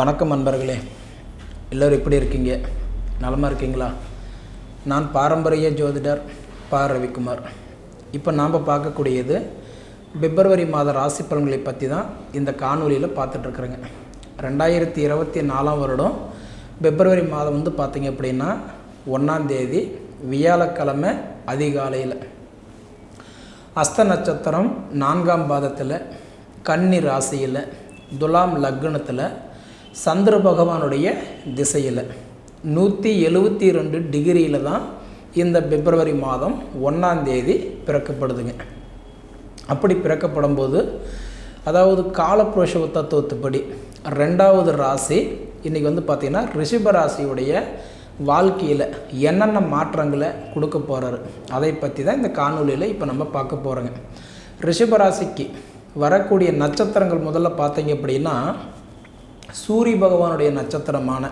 வணக்கம் நண்பர்களே. எல்லோரும் எப்படி இருக்கீங்க? நலமாக இருக்கீங்களா? நான் பாரம்பரிய ஜோதிடர் பா. ரவிக்குமார். இப்போ நாம் பார்க்கக்கூடியது பிப்ரவரி மாத ராசி பலன்களை பற்றி தான் இந்த காணொலியில் பார்த்துட்ருக்குறேங்க ரெண்டாயிரத்தி இருபத்தி நாலாம் வருடம் பிப்ரவரி மாதம் வந்து பார்த்திங்க அப்படின்னா ஒன்றாந்தேதி வியாழக்கிழமை அதிகாலையில். அஸ்த நட்சத்திரம் நான்காம் பாதத்தில் கன்னி ராசியில் துலாம் லக்னத்தில் சந்திர பகவானுடைய திசையில். நூற்றி எழுவத்தி ரெண்டு டிகிரியில் தான் இந்த பிப்ரவரி மாதம் ஒன்றாந்தேதி பிறக்கப்படுதுங்க. அப்படி பிறக்கப்படும் போது அதாவது காலப்புருஷ தத்துவத்துப்படி ரெண்டாவது ராசி இன்றைக்கி வந்து பார்த்திங்கன்னா ரிஷப ராசியுடைய வாழ்க்கையில் என்னென்ன மாற்றங்களை கொடுக்க போகிறாரு அதை பற்றி தான் இந்த காணொலியில் இப்போ நம்ம பார்க்க போகிறோங்க ரிஷபராசிக்கு வரக்கூடிய நட்சத்திரங்கள் முதல்ல பார்த்தீங்க அப்படின்னா சூரிய பகவானுடைய நட்சத்திரமான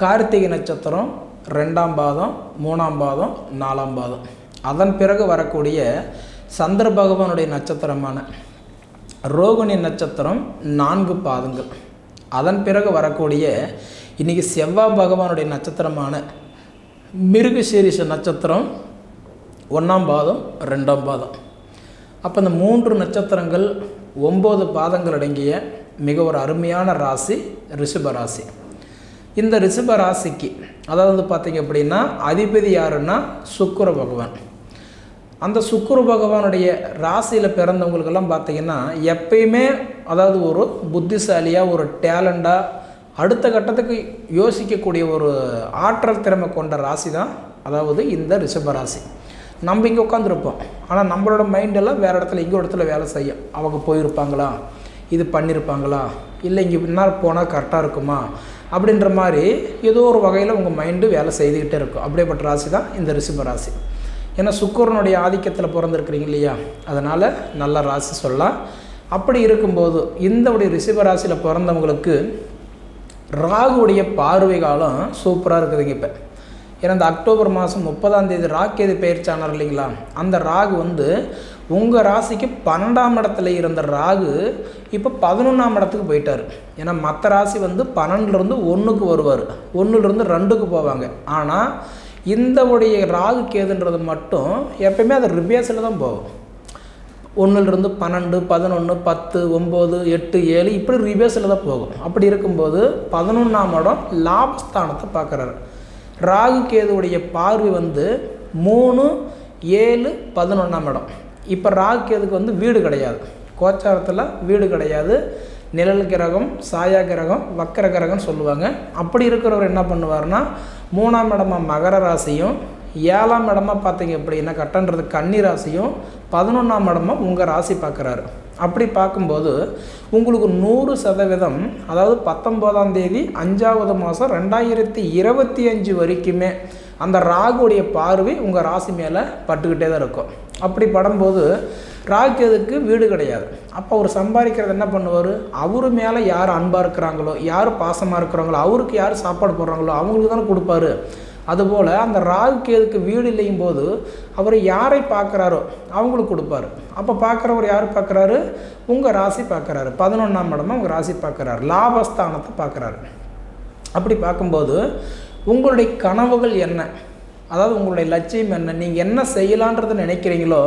கார்த்திகை நட்சத்திரம் ரெண்டாம் பாதம் மூணாம் பாதம் நாலாம் பாதம். அதன் பிறகு வரக்கூடிய சந்திர பகவானுடைய நட்சத்திரமான ரோகிணி நட்சத்திரம் நான்கு பாதங்கள். அதன் பிறகு வரக்கூடிய இன்றைக்கி செவ்வாய் பகவானுடைய நட்சத்திரமான மிருகசீரிஷ நட்சத்திரம் ஒன்றாம் பாதம் ரெண்டாம் பாதம். அப்போ இந்த மூன்று நட்சத்திரங்கள் ஒம்பது பாதங்கள் அடங்கிய மிக ஒரு அருமையான ராசி ரிஷப ராசி. இந்த ரிஷப ராசிக்கு அதாவது பார்த்திங்க அப்படின்னா அதிபதி யாருன்னா சுக்கர பகவான். அந்த சுக்குரு பகவானுடைய ராசியில் பிறந்தவங்களுக்கெல்லாம் பார்த்தீங்கன்னா எப்பயுமே அதாவது ஒரு புத்திசாலியாக ஒரு டேலண்டாக அடுத்த கட்டத்துக்கு யோசிக்கக்கூடிய ஒரு ஆற்றல் திறமை கொண்ட ராசி தான் அதாவது இந்த ரிஷப ராசி. நம்ம இங்கே உட்காந்துருப்போம் ஆனால் நம்மளோட மைண்டெல்லாம் வேறு இடத்துல இங்கே இடத்துல வேலை செய்யும். அவங்க போயிருப்பாங்களா? இது பண்ணியிருப்பாங்களா இல்லை இங்கே பின்னால் போனால் கரெக்டாக இருக்குமா? அப்படின்ற மாதிரி ஏதோ ஒரு வகையில் உங்கள் மைண்டு வேலை செய்துக்கிட்டே இருக்கும். அப்படியேப்பட்ட ராசி தான் இந்த ரிஷப ராசி. ஏன்னா சுக்கரனுடைய ஆதிக்கத்தில் பிறந்திருக்கிறீங்க இல்லையா? அதனால் நல்ல ராசி சொல்லலாம். அப்படி இருக்கும்போது இந்த உடைய ரிஷப ராசியில் பிறந்தவங்களுக்கு ராகுடைய பார்வை காலம் சூப்பராக இருக்குதுங்க இப்போ. ஏன்னா இந்த அக்டோபர் மாதம் முப்பதாம் தேதி ராக்கேது பயிற்சியானார் இல்லைங்களா? அந்த ராகு வந்து உங்கள் ராசிக்கு பன்னெண்டாம் இடத்துல இருந்த ராகு இப்போ பதினொன்றாம் இடத்துக்கு போயிட்டார். ஏன்னா மற்ற ராசி வந்து பன்னெண்டுலேருந்து ஒன்றுக்கு வருவார். ஒன்றுலேருந்து ரெண்டுக்கு போவாங்க. ஆனால் இந்த உடைய ராகு கேதுன்றது மட்டும் எப்பயுமே அது ரிபேஸில் தான் போகும். ஒன்றுலேருந்து பன்னெண்டு பதினொன்று பத்து ஒம்பது எட்டு ஏழு இப்படி ரிபேஸில் தான் போகும். அப்படி இருக்கும்போது பதினொன்றாம் இடம் லாபஸ்தானத்தை பார்க்குறாரு. ராகு கேதுவுடைய பார்வை வந்து மூணு ஏழு பதினொன்றாம் இடம். இப்போ ராகு கேதுக்கு வந்து வீடு கிடையாது. கோச்சாரத்தில் வீடு கிடையாது. நிழல் கிரகம் சாயா கிரகம் வக்கர கிரகம்னு சொல்லுவாங்க. அப்படி இருக்கிறவர் என்ன பண்ணுவார்னா மூணாம் இடமாக மகர ராசியும் ஏழாம் இடமா பார்த்தீங்க அப்படின்னா கட்டன்றது கன்னி ராசியும் பதினொன்றாம் இடமா உங்கள் ராசி பார்க்குறாரு. அப்படி பார்க்கும்போது உங்களுக்கு நூறு சதவீதம் அதாவது பத்தொம்போதாம் தேதி அஞ்சாவது மாதம் ரெண்டாயிரத்தி இருபத்தி அஞ்சு வரைக்குமே அந்த ராகுடைய பார்வை உங்கள் ராசி மேலே பட்டுக்கிட்டே தான் இருக்கும். அப்படி படும்போது ராகுக்கு வீடு கிடையாது. அப்போ அவர் சம்பாதிக்கிறது என்ன பண்ணுவார்? அவர் மேலே யார் அன்பாக இருக்கிறாங்களோ யார் பாசமாக இருக்கிறாங்களோ அவருக்கு யார் சாப்பாடு போடுறாங்களோ அவங்களுக்கு தானே கொடுப்பாரு. அதுபோல் அந்த ராகு கேதுக்கு வீடு இல்லையும் போது அவர் யாரை பார்க்குறாரோ அவங்களுக்கு கொடுப்பாரு. அப்போ பார்க்குறவர் யார் பார்க்குறாரு? உங்கள் ராசி பார்க்குறாரு. பதினொன்றாம் இடமா உங்கள் ராசி பார்க்குறாரு. லாபஸ்தானத்தை பார்க்குறாரு. அப்படி பார்க்கும்போது உங்களுடைய கனவுகள் என்ன? அதாவது உங்களுடைய லட்சியம் என்ன? நீங்கள் என்ன செய்யலான்றதை நினைக்கிறீங்களோ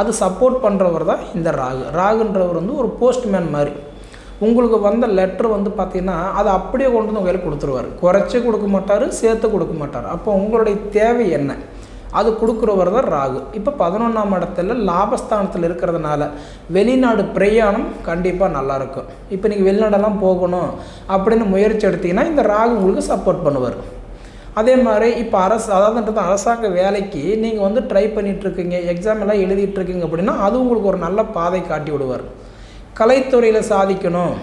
அது சப்போர்ட் பண்ணுறவர் தான் இந்த ராகு. ராகுன்றவர் வந்து ஒரு போஸ்ட்மேன் மாதிரி. உங்களுக்கு வந்த லெட்ரு வந்து பார்த்திங்கன்னா அதை அப்படியே கொண்டு வந்து உங்களுக்கு கொடுத்துருவார். குறைச்சி கொடுக்க மாட்டார் சேர்த்து கொடுக்க மாட்டார். அப்போ உங்களுடைய தேவை என்ன? அது கொடுக்குறவர் தான் ராகு. இப்போ பதினொன்றாம் இடத்துல லாபஸ்தானத்தில் இருக்கிறதுனால வெளிநாடு பிரயாணம் கண்டிப்பாக நல்லாயிருக்கும் இப்போ நீங்கள் வெளிநாடெல்லாம் போகணும் அப்படின்னு முயற்சி எடுத்திங்கன்னா இந்த ராகு உங்களுக்கு சப்போர்ட் பண்ணுவார். அதே மாதிரி இப்போ அரசு அதாவதுன்றது அரசாங்க வேலைக்கு நீங்கள் வந்து ட்ரை பண்ணிகிட்ருக்கீங்க எக்ஸாம் எல்லாம் எழுதிட்டுருக்கீங்க அப்படின்னா அது உங்களுக்கு ஒரு நல்ல பாதை காட்டி விடுவார். கலைத்துறையில் சாதிக்கணும்.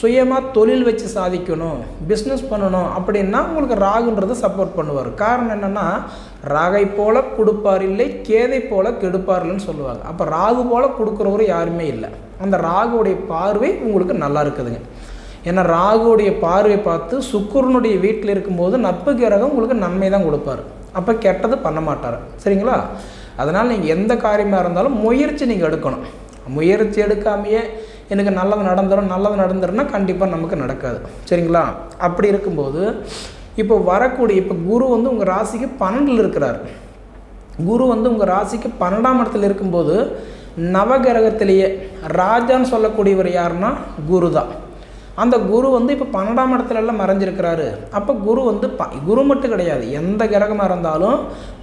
சுயமாக தொழில் வச்சு சாதிக்கணும். பிஸ்னஸ் பண்ணணும். அப்படின்னா உங்களுக்கு ராகுன்றது சப்போர்ட் பண்ணுவார். காரணம் என்னென்னா ராகை போல் கொடுப்பார் இல்லை கேதை போல் கெடுப்பார் இல்லைன்னு சொல்லுவாங்க. அப்போ ராகு போல் கொடுக்குறவரு யாருமே இல்லை. அந்த ராகுடைய பார்வை உங்களுக்கு நல்லா இருக்குதுங்க. ஏன்னா ராகுடைய பார்வை பார்த்து சுக்குரனுடைய வீட்டில் இருக்கும்போது நட்பு கிரகம் உங்களுக்கு நன்மை தான் கொடுப்பார். அப்போ கெட்டது பண்ண மாட்டார். சரிங்களா? அதனால் நீங்கள் எந்த காரியமாக இருந்தாலும் முயற்சி நீங்கள் எடுக்கணும். முயற்சி எடுக்காமையே எனக்கு நல்லது நடந்துடும் நல்லது நடந்துருன்னா கண்டிப்பாக நமக்கு நடக்காது. சரிங்களா? அப்படி இருக்கும்போது இப்போ வரக்கூடிய இப்போ குரு வந்து உங்கள் ராசிக்கு பன்னெண்டில் இருக்கிறார். குரு வந்து உங்கள் ராசிக்கு பன்னெண்டாம் இடத்துல இருக்கும்போது நவகிரகத்திலேயே ராஜான்னு சொல்லக்கூடியவர் யாருன்னா குரு தான் அந்த குரு வந்து இப்போ பன்னெண்டாம் இடத்துல எல்லாம் மறைஞ்சிருக்கிறாரு. அப்போ குரு வந்து ப குரு மட்டும் கிடையாது. எந்த கிரகமாக இருந்தாலும்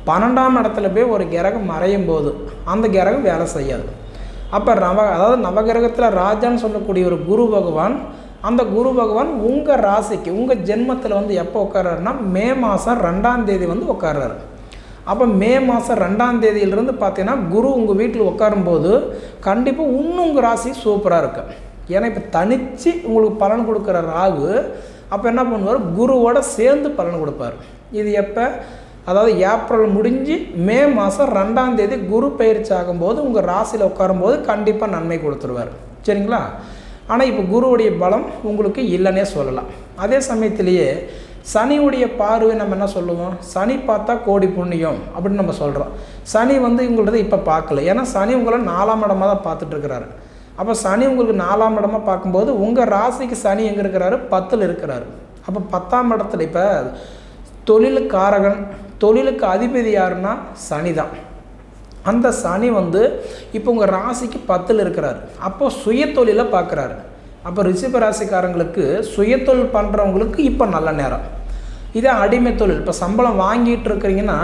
பன்னெண்டாம் இடத்துல போய் ஒரு கிரகம் மறையும் போது அந்த கிரகம் வேலை செய்யாது. அப்போ நவ அதாவது நவகிரகத்தில் ராஜான்னு சொல்லக்கூடிய ஒரு குரு பகவான் அந்த குரு பகவான் உங்கள் ராசிக்கு உங்கள் ஜென்மத்தில் வந்து எப்போ உட்காராருன்னா மே மாதம் ரெண்டாம் தேதி வந்து உட்கார்றாரு. அப்போ மே மாதம் ரெண்டாம் தேதியிலிருந்து பார்த்தீங்கன்னா குரு உங்கள் வீட்டில் உட்காரும்போது கண்டிப்பாக இன்னும் உங்கள் ராசி சூப்பராக இருக்கு. ஏன்னா இப்போ தனித்து உங்களுக்கு பலன் கொடுக்குற ராகு அப்போ என்ன பண்ணுவார்? குருவோட சேர்ந்து பலன் கொடுப்பார். இது எப்போ? அதாவது ஏப்ரல் முடிஞ்சு மே மாதம் ரெண்டாம் தேதி குரு பயிற்சி ஆகும்போது உங்கள் ராசியில் உட்காரும்போது கண்டிப்பாக நன்மை கொடுத்துருவார். சரிங்களா? ஆனால் இப்போ குருவுடைய பலம் உங்களுக்கு இல்லைன்னே சொல்லலாம். அதே சமயத்திலேயே சனியுடைய பார்வை நம்ம என்ன சொல்லுவோம்? சனி பார்த்தா கோடி புண்ணியம் அப்படின்னு நம்ம சொல்கிறோம் சனி வந்து உங்களது இப்போ பார்க்கல. ஏன்னா சனி உங்களை நாலாம் இடமாக தான் பார்த்துட்ருக்கிறாரு அப்போ சனி உங்களுக்கு நாலாம் இடமாக பார்க்கும்போது உங்கள் ராசிக்கு சனி எங்கே இருக்கிறாரு? பத்தில் இருக்கிறாரு. அப்போ பத்தாம் இடத்துல இப்போ தொழிலுக்காரகன் தொழிலுக்கு அதிபதி யாருன்னா சனி தான் அந்த சனி வந்து இப்போ உங்கள் ராசிக்கு பத்தில் இருக்கிறார். அப்போ சுய தொழிலை பார்க்குறாரு. அப்போ ரிஷப ராசிக்காரங்களுக்கு சுயத்தொழில் பண்ணுறவங்களுக்கு இப்போ நல்ல நேரம். இதே அடிமை தொழில். இப்போ சம்பளம் வாங்கிட்டு இருக்கிறீங்கன்னா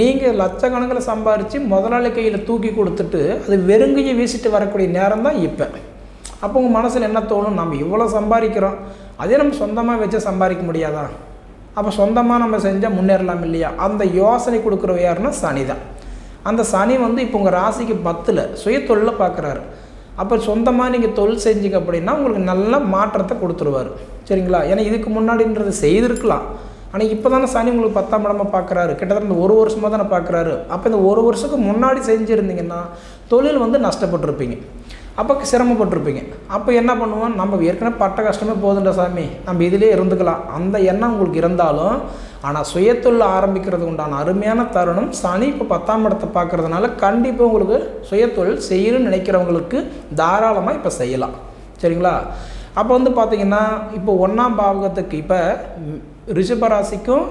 நீங்கள் லட்சக்கணக்கில் சம்பாரித்து முதலாளி கையில் தூக்கி கொடுத்துட்டு அது வெறுங்கையை வீசிட்டு வரக்கூடிய நேரம் தான் இப்போ. அப்போ உங்கள் மனசில் என்ன தோணும்? நம்ம இவ்வளோ சம்பாதிக்கிறோம். அதே நம்ம சொந்தமாக வச்சு சம்பாதிக்க முடியாதா? அப்போ சொந்தமாக நம்ம செஞ்சால் முன்னேறலாம் இல்லையா? அந்த யோசனை கொடுக்குறவ யாருன்னா சனி தான். அந்த சனி வந்து இப்போ உங்கள் ராசிக்கு பத்தில் சுயத்தொழிலில் பார்க்குறாரு அப்போ சொந்தமாக நீங்கள் தொழில் செஞ்சீங்க அப்படின்னா உங்களுக்கு நல்ல மாற்றத்தை கொடுத்துருவார். சரிங்களா? ஏன்னா இதுக்கு முன்னாடின்றது செய்திருக்கலாம். ஆனால் இப்போ தானே சனி உங்களுக்கு பத்தாம் இடமா பார்க்குறாரு கிட்டத்தட்ட இந்த ஒரு வருஷமாக தானே பார்க்குறாரு அப்போ இந்த ஒரு வருஷத்துக்கு முன்னாடி செஞ்சுருந்தீங்கன்னா தொழில் வந்து நஷ்டப்பட்டிருப்பீங்க. அப்போ சிரமப்பட்டிருப்பீங்க. அப்போ என்ன பண்ணுவோம்? நம்ம ஏற்கனவே பட்ட கஷ்டமே போதுன்ற சாமி நம்ம இதிலே இருந்துக்கலாம். அந்த எண்ணம் உங்களுக்கு இருந்தாலும் ஆனால் சுயத்தொழில் ஆரம்பிக்கிறது உண்டான அருமையான தருணம் சனி இப்போ பத்தாம் இடத்தை பார்க்குறதுனால கண்டிப்பாக உங்களுக்கு சுயத்தொழில் செய்யணும்னு நினைக்கிறவங்களுக்கு தாராளமாக இப்போ செய்யலாம். சரிங்களா? அப்போ வந்து பார்த்திங்கன்னா இப்போ ஒன்றாம் பாவகத்துக்கு இப்போ ரிஷபராசிக்கும்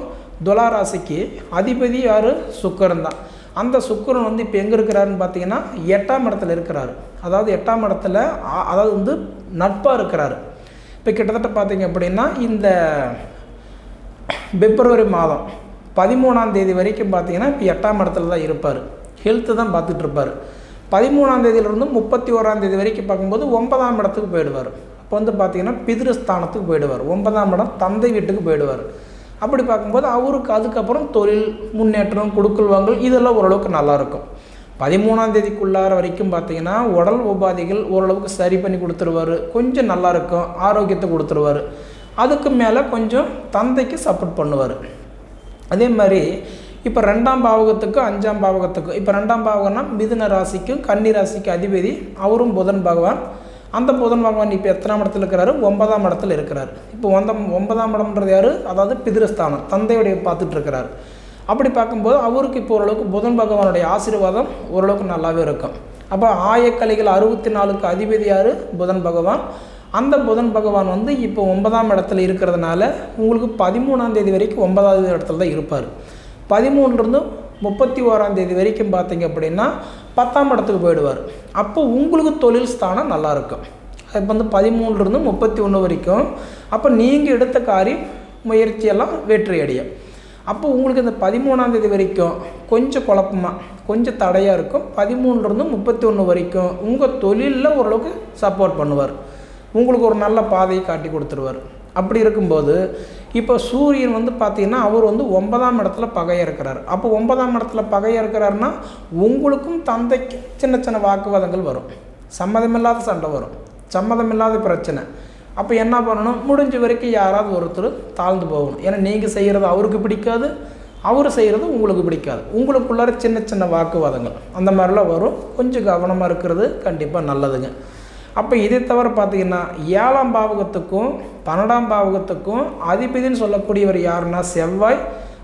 துலாராசிக்கு அதிபதி யார்? சுக்கரன் தான். அந்த சுக்கரன் வந்து இப்போ எங்கே இருக்கிறாருன்னு பார்த்தீங்கன்னா எட்டாம் இடத்துல இருக்கிறாரு. அதாவது எட்டாம் இடத்துல அதாவது வந்து நட்பாக இருக்கிறாரு. இப்போ கிட்டத்தட்ட பார்த்தீங்க அப்படின்னா இந்த பிப்ரவரி மாதம் பதிமூணாம் தேதி வரைக்கும் பார்த்தீங்கன்னா இப்போ எட்டாம் இடத்துல தான் இருப்பார். ஹெல்த்து தான் பார்த்துட்டு இருப்பார். பதிமூணாம் தேதியிலிருந்து முப்பத்தி ஓராம் தேதி வரைக்கும் பார்க்கும்போது ஒன்பதாம் இடத்துக்கு போயிடுவார். அப்போ வந்து பார்த்தீங்கன்னா பிதிருஸ்தானத்துக்கு போயிடுவார். ஒன்பதாம் இடம் தந்தை வீட்டுக்கு போயிடுவார். அப்படி பார்க்கும்போது அவருக்கு அதுக்கப்புறம் தொழில் முன்னேற்றம் கொடுக்கல் வாங்கல் இதெல்லாம் ஓரளவுக்கு நல்லாயிருக்கும் பதிமூணாம் தேதிக்குள்ளார வரைக்கும் பார்த்தீங்கன்னா உடல் உபாதைகள் ஓரளவுக்கு சரி பண்ணி கொடுத்துருவார். கொஞ்சம் நல்லா இருக்கும் ஆரோக்கியத்தை கொடுத்துருவார். அதுக்கு மேலே கொஞ்சம் தந்தைக்கு சப்போர்ட் பண்ணுவார். அதே மாதிரி இப்போ ரெண்டாம் பாவகத்துக்கும் அஞ்சாம் பாவகத்துக்கும் இப்போ ரெண்டாம் பாவகம்னா மிதுன ராசிக்கும் கன்னி ராசிக்கு அதிபதி அவரும் புதன் பகவான். அந்த புதன் பகவான் இப்போ எத்தனாம் இடத்துல இருக்கிறாரு? ஒன்பதாம் இடத்துல இருக்கிறார். இப்போ ஒந்த ஒன்பதாம் இடம்ன்றது யார்? அதாவது பிதிரஸ்தானம் தந்தையுடைய பார்த்துட்டு இருக்கிறார். அப்படி பார்க்கும்போது அவருக்கு இப்போ ஓரளவுக்கு புதன் பகவானுடைய ஆசீர்வாதம் ஓரளவுக்கு நல்லாவே இருக்கும். அப்போ ஆயக்கலைகள் அறுபத்தி நாலுக்கு அதிபதி யார்? புதன் பகவான். அந்த புதன் பகவான் வந்து இப்போ ஒன்பதாம் இடத்துல இருக்கிறதுனால உங்களுக்கு பதிமூணாம் தேதி வரைக்கும் ஒன்பதாவது இடத்துல தான் இருப்பார். பதிமூணுலேருந்து முப்பத்தி ஓராம் தேதி வரைக்கும் பார்த்தீங்க அப்படின்னா பத்தாம் இடத்துக்கு போயிடுவார். அப்போ உங்களுக்கு தொழில் ஸ்தானம் நல்லாயிருக்கும் இப்போ வந்து பதிமூணுலேருந்து முப்பத்தி ஒன்று வரைக்கும். அப்போ நீங்கள் எடுத்த காரியம் முயற்சியெல்லாம் வெற்றி அடையும் அப்போ உங்களுக்கு இந்த பதிமூணாம் தேதி வரைக்கும் கொஞ்சம் குழப்பமாக கொஞ்சம் தடையாக இருக்கும். பதிமூணுலேருந்து முப்பத்தி ஒன்று வரைக்கும் உங்கள் தொழிலில் ஓரளவுக்கு சப்போர்ட் பண்ணுவார். உங்களுக்கு ஒரு நல்ல பாதையை காட்டி கொடுத்துருவார். அப்படி இருக்கும்போது இப்போ சூரியன் வந்து பார்த்திங்கன்னா அவர் வந்து ஒன்பதாம் இடத்துல பகையாக இருக்கிறார். அப்போ ஒன்பதாம் இடத்துல பகையாக இருக்கிறாருன்னா உங்களுக்கும் தந்தைக்கும் சின்ன சின்ன வாக்குவாதங்கள் வரும். சம்மதமில்லாத சண்டை வரும். சம்மதமில்லாத பிரச்சனை. அப்போ என்ன பண்ணணும்? முடிஞ்ச வரைக்கும் யாராவது ஒருத்தர் தாழ்ந்து போகணும். ஏன்னா நீங்கள் செய்கிறது அவருக்கு பிடிக்காது அவர் செய்கிறது உங்களுக்கு பிடிக்காது. உங்களுக்குள்ளார சின்ன சின்ன வாக்குவாதங்கள் அந்த மாதிரிலாம் வரும். கொஞ்சம் கவனமாக இருக்கிறது கண்டிப்பாக நல்லதுங்க. அப்போ இதை தவிர பார்த்தீங்கன்னா ஏழாம் பாவகத்துக்கும் பன்னெண்டாம் பாவகத்துக்கும் அதிபதினு சொல்லக்கூடியவர் யாருன்னா செவ்வாய்.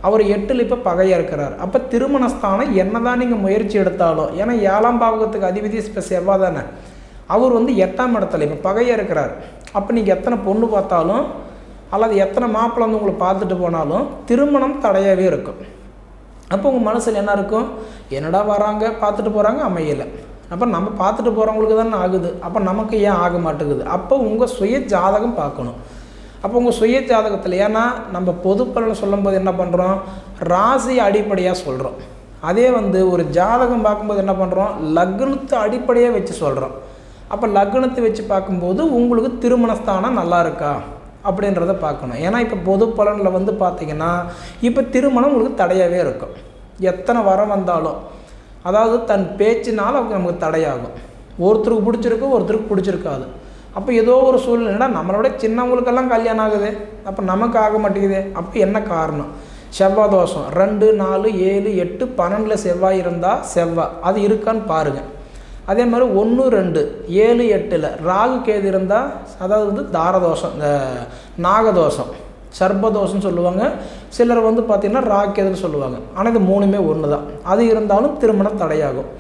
அவர் எட்டில் இப்போ பகையாக இருக்கிறார். அப்போ திருமணஸ்தானம் என்ன தான் நீங்கள் முயற்சி எடுத்தாலும் ஏன்னா ஏழாம் பாவகத்துக்கு அதிபதி இப்போ செவ்வாய் தானே. அவர் வந்து எட்டாம் இடத்துல இப்போ பகையாக இருக்கிறார். அப்போ நீங்கள் எத்தனை பொண்ணு பார்த்தாலும் அல்லது எத்தனை மாப்பிள்ளை வந்து உங்களை பார்த்துட்டு போனாலும் திருமணம் தடையாகவே இருக்கும். அப்போ உங்கள் மனசில் என்ன இருக்கும்? என்னடா வராங்க? பார்த்துட்டு போகிறாங்க அமையலை. அப்போ நம்ம பார்த்துட்டு போகிறவங்களுக்கு தானே ஆகுது. அப்போ நமக்கு ஏன் ஆக மாட்டேங்குது? அப்போ உங்கள் சுய ஜாதகம் பார்க்கணும். அப்போ உங்கள் சுய ஜாதகத்தில் ஏன்னா நம்ம பொது பலனை சொல்லும்போது என்ன பண்ணுறோம் ராசி அடிப்படையாக சொல்கிறோம் அதே வந்து ஒரு ஜாதகம் பார்க்கும்போது என்ன பண்ணுறோம் லக்னத்தை அடிப்படையாக வச்சு சொல்கிறோம் அப்போ லக்னத்தை வச்சு பார்க்கும்போது உங்களுக்கு திருமணஸ்தானம் நல்லா இருக்கா? அப்படின்றத பார்க்கணும். ஏன்னா இப்போ பொது பலனில் வந்து பார்த்தீங்கன்னா இப்போ திருமணம் உங்களுக்கு தடையாகவே இருக்கும். எத்தனை வரம் வந்தாலும். அதாவது தன் பேச்சினால் அவங்க நமக்கு தடையாகும். ஒருத்தருக்கு பிடிச்சிருக்கும் ஒருத்தருக்கு பிடிச்சிருக்காது. அப்போ ஏதோ ஒரு சூழ்நிலைனா நம்மளோட சின்னவங்களுக்கெல்லாம் கல்யாணம் ஆகுது. அப்போ நமக்கு ஆக மாட்டேங்குது. அப்போ என்ன காரணம்? செவ்வாய் தோஷம். ரெண்டு நாலு ஏழு எட்டு பன்னெண்டில் செவ்வாய் இருந்தால் செவ்வாய். அது இருக்கான்னு பாருங்கள் அதே மாதிரி ஒன்று ரெண்டு ஏழு எட்டில் ராகு கேது இருந்தால் அதாவது வந்து தாரதோஷம் இந்த நாகதோஷம் சர்பதோஷம்னு சொல்லுவாங்க. சிலர் வந்து பார்த்திங்கன்னா ராகு கேதுன்னு சொல்லுவாங்க. ஆனால் இது மூணுமே ஒன்று தான் அது இருந்தாலும் திருமணம் தடையாகும்.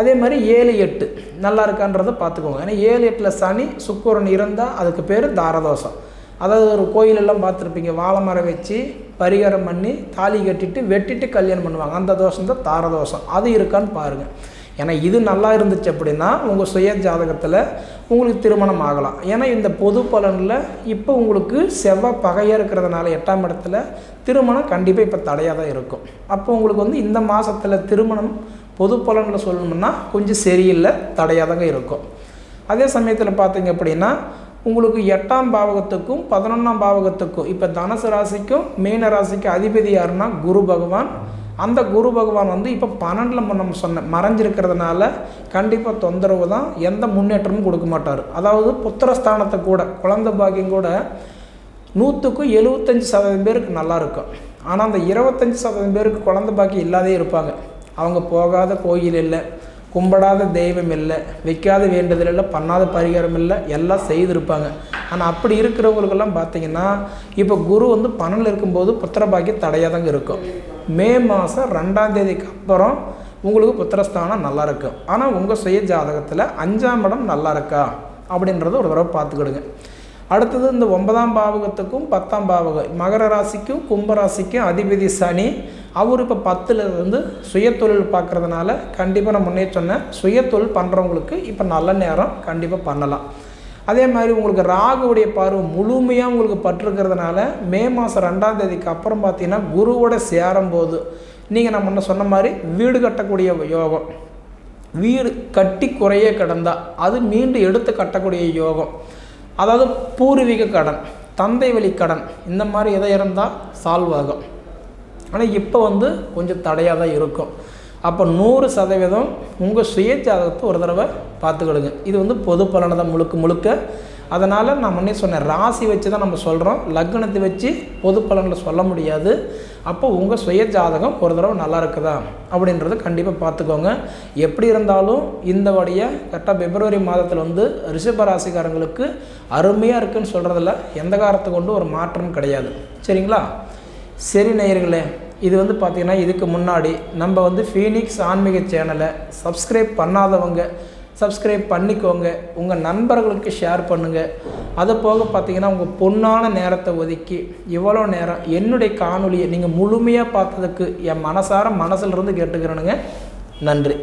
அதே மாதிரி ஏழு எட்டு நல்லா இருக்கான்றதை பார்த்துக்கோங்க ஏன்னா ஏழு எட்டில் சனி சுக்கரன் இருந்தால் அதுக்கு பேர் தாரதோஷம். அதாவது ஒரு கோயிலெல்லாம் பார்த்துருப்பீங்க வாழை மரம் வச்சு பரிகாரம் பண்ணி தாலி கட்டிட்டு வெட்டிட்டு கல்யாணம் பண்ணுவாங்க. அந்த தோஷம் தான் தாரதோஷம். அது இருக்கான்னு பாருங்கள் ஏன்னா இது நல்லா இருந்துச்சு அப்படின்னா உங்கள் சுய ஜாதகத்தில் உங்களுக்கு திருமணம் ஆகலாம். ஏன்னா இந்த பொது பலனில் இப்போ உங்களுக்கு செவ்வாய் பகையாக இருக்கிறதுனால எட்டாம் இடத்துல திருமணம் கண்டிப்பாக இப்போ தடையாக தான் இருக்கும். அப்போ உங்களுக்கு வந்து இந்த மாதத்தில் திருமணம் பொது பலனில் சொல்லணும்னா கொஞ்சம் சரியில்லை தடையாக தாங்க இருக்கும். அதே சமயத்தில் பார்த்தீங்க அப்படின்னா உங்களுக்கு எட்டாம் பாவகத்துக்கும் பதினொன்றாம் பாவகத்துக்கும் இப்போ தனுசு ராசிக்கும் மீன ராசிக்கும் அதிபதி யாருன்னா குரு பகவான். அந்த குரு பகவான் வந்து இப்போ பன்னெண்டில் நம்ம சொன்ன மறைஞ்சிருக்கிறதுனால கண்டிப்பாக தொந்தரவு தான் எந்த முன்னேற்றமும் கொடுக்க மாட்டார். அதாவது புத்திரஸ்தானத்தை கூட குழந்த பாக்கியம் கூட நூற்றுக்கு எழுபத்தஞ்சி சதவீதம் பேருக்கு நல்லா இருக்கும். ஆனால் அந்த இருபத்தஞ்சி சதவீதம் பேருக்கு குழந்த பாக்கியம் இல்லாதே இருப்பாங்க. அவங்க போகாத கோயில் இல்லை கும்பிடாத தெய்வம் இல்லை வைக்காத வேண்டுதல் இல்லை பண்ணாத பரிகாரம் இல்லை எல்லாம் செய்திருப்பாங்க. ஆனால் அப்படி இருக்கிறவங்களுக்கெல்லாம் பார்த்தீங்கன்னா இப்போ குரு வந்து பணம் இருக்கும்போது புத்திர பாக்கியம் தடையாக தாங்க இருக்கும். மே மாதம் ரெண்டாம் தேதிக்கு அப்புறம் உங்களுக்கு புத்திரஸ்தானம் நல்லா இருக்கும் ஆனால் உங்கள் சுய ஜாதகத்தில் அஞ்சாம் இடம் நல்லா இருக்கா? அப்படின்றத ஒரு தடவை பார்த்துக்கிடுங்க. அடுத்தது இந்த ஒன்பதாம் பாவகத்துக்கும் பத்தாம் பாவகம் மகர ராசிக்கும் கும்பராசிக்கும் அதிபதி சனி அவர் இப்போ பத்தில் இருந்து சுயத்தொழில் பார்க்குறதுனால கண்டிப்பாக நான் முன்னே சொன்னேன் சுயத்தொழில் பண்ணுறவங்களுக்கு இப்போ நல்ல நேரம் கண்டிப்பாக பண்ணலாம். அதே மாதிரி உங்களுக்கு ராகுவுடைய பார்வை முழுமையாக உங்களுக்கு பட்டிருக்கிறதுனால மே மாதம் ரெண்டாம் தேதிக்கு அப்புறம் பார்த்தீங்கன்னா குருவோட சேரும்போது நீங்கள் நம்ம முன்ன சொன்ன மாதிரி வீடு கட்டக்கூடிய யோகம். வீடு கட்டி குறைய கிடந்தால் அது மீண்டும் எடுத்து கட்டக்கூடிய யோகம். அதாவது பூர்வீக கடன் தந்தை வழி கடன் இந்த மாதிரி எதை இருந்தால் சால்வ் ஆகும் ஆனால் இப்போ வந்து கொஞ்சம் தடையாக தான் இருக்கும். அப்போ நூறு சதவீதம் உங்கள் சுய ஜாதகத்தை ஒரு தடவை பார்த்துக்கிடுங்க இது வந்து பொது பலனை தான் முழுக்க முழுக்க. அதனால் நான் முன்னே சொன்னேன் ராசி வச்சு தான் நம்ம சொல்கிறோம் லக்னத்தை வச்சு பொது பலனில் சொல்ல முடியாது. அப்போ உங்கள் சுய ஜாதகம் ஒரு தடவை நல்லா இருக்குதா? அப்படின்றத கண்டிப்பாக பார்த்துக்கோங்க. எப்படி இருந்தாலும் இந்த வழிய கரெக்டாக பிப்ரவரி மாதத்தில் வந்து ரிஷப ராசிக்காரங்களுக்கு அருமையாக இருக்குன்னு சொல்கிறதில்ல எந்த காரத்தை கொண்டு ஒரு மாற்றம் கிடையாது. சரிங்களா? சரி நேயர்களே இது வந்து பார்த்திங்கன்னா இதுக்கு முன்னாடி நம்ம வந்து ஃபீனிக்ஸ் ஆன்மீக சேனலை சப்ஸ்கிரைப் பண்ணாதவங்க சப்ஸ்கிரைப் பண்ணிக்கோங்க. உங்கள் நண்பர்களுக்கு ஷேர் பண்ணுங்கள் அது போக பார்த்தீங்கன்னா உங்கள் பொண்ணான நேரத்தை ஒதுக்கி இவ்வளோ நேரம் என்னுடைய காணொலியை நீங்கள் முழுமையாக பார்த்ததுக்கு என் மனசார மனசிலிருந்து கேட்டுக்கிறேனுங்க. நன்றி.